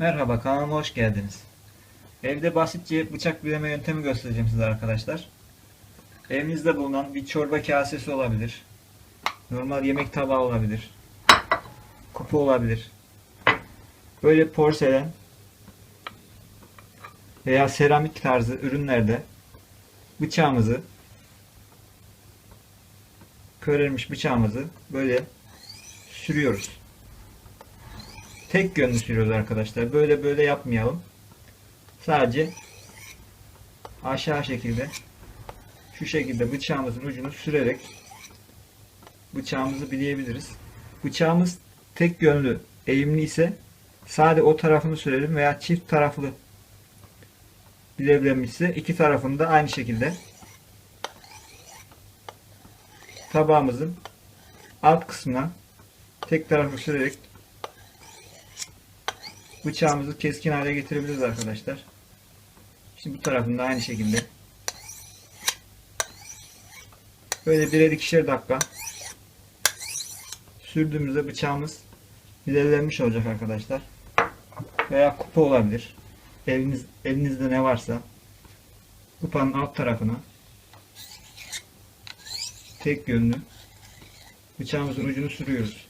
Merhaba kanalıma hoş geldiniz. Evde basitçe bıçak bileme yöntemi göstereceğim size arkadaşlar. Evinizde bulunan bir çorba kasesi olabilir. Normal yemek tabağı olabilir. Kupa olabilir. Böyle porselen veya seramik tarzı ürünlerde bıçağımızı körelmiş bıçağımızı böyle sürüyoruz. Tek yönlü sürüyoruz arkadaşlar. Böyle böyle yapmayalım. Sadece aşağı şekilde şu şekilde bıçağımızın ucunu sürerek bıçağımızı bileyebiliriz. Bıçağımız tek yönlü eğimli ise sadece o tarafını sürelim veya çift taraflı bilebilmişse iki tarafını da aynı şekilde tabağımızın alt kısmına tek tarafı sürerek bıçağımızı keskin hale getirebiliriz arkadaşlar. Şimdi bu tarafında aynı şekilde böyle birer ikişer dakika sürdüğümüzde bıçağımız ilerlenmiş olacak arkadaşlar. Veya kupa olabilir. Eliniz, elinizde ne varsa kupanın alt tarafına tek yönlü bıçağımızın ucunu sürüyoruz.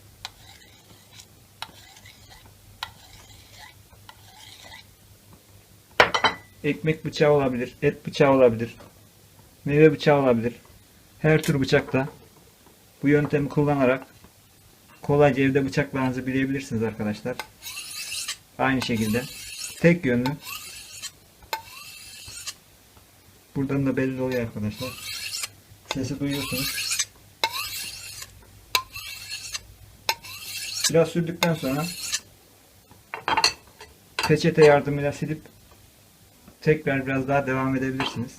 Ekmek bıçağı olabilir, et bıçağı olabilir, meyve bıçağı olabilir. Her tür bıçakta bu yöntemi kullanarak kolayca evde bıçaklarınızı bilebilirsiniz arkadaşlar. Aynı şekilde tek yönlü. Buradan da belli oluyor arkadaşlar. Sesi duyuyorsunuz. Biraz sürdükten sonra peçete yardımıyla silip tekrar biraz daha devam edebilirsiniz.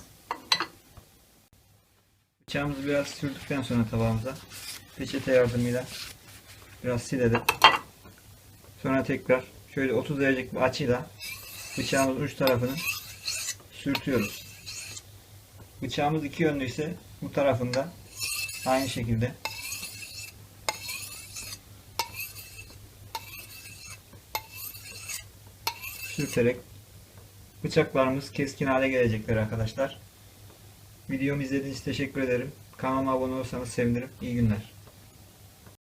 Bıçağımızı biraz sürdükten sonra tabağımıza peçete yardımıyla biraz silelim. Sonra tekrar şöyle 30 derecelik bir açıyla bıçağımızın uç tarafını sürtüyoruz. Bıçağımız iki yönlü ise bu tarafında aynı şekilde sürterek bıçaklarımız keskin hale gelecekler arkadaşlar. Videomu izlediğiniz için teşekkür ederim. Kanalıma abone olursanız sevinirim. İyi günler.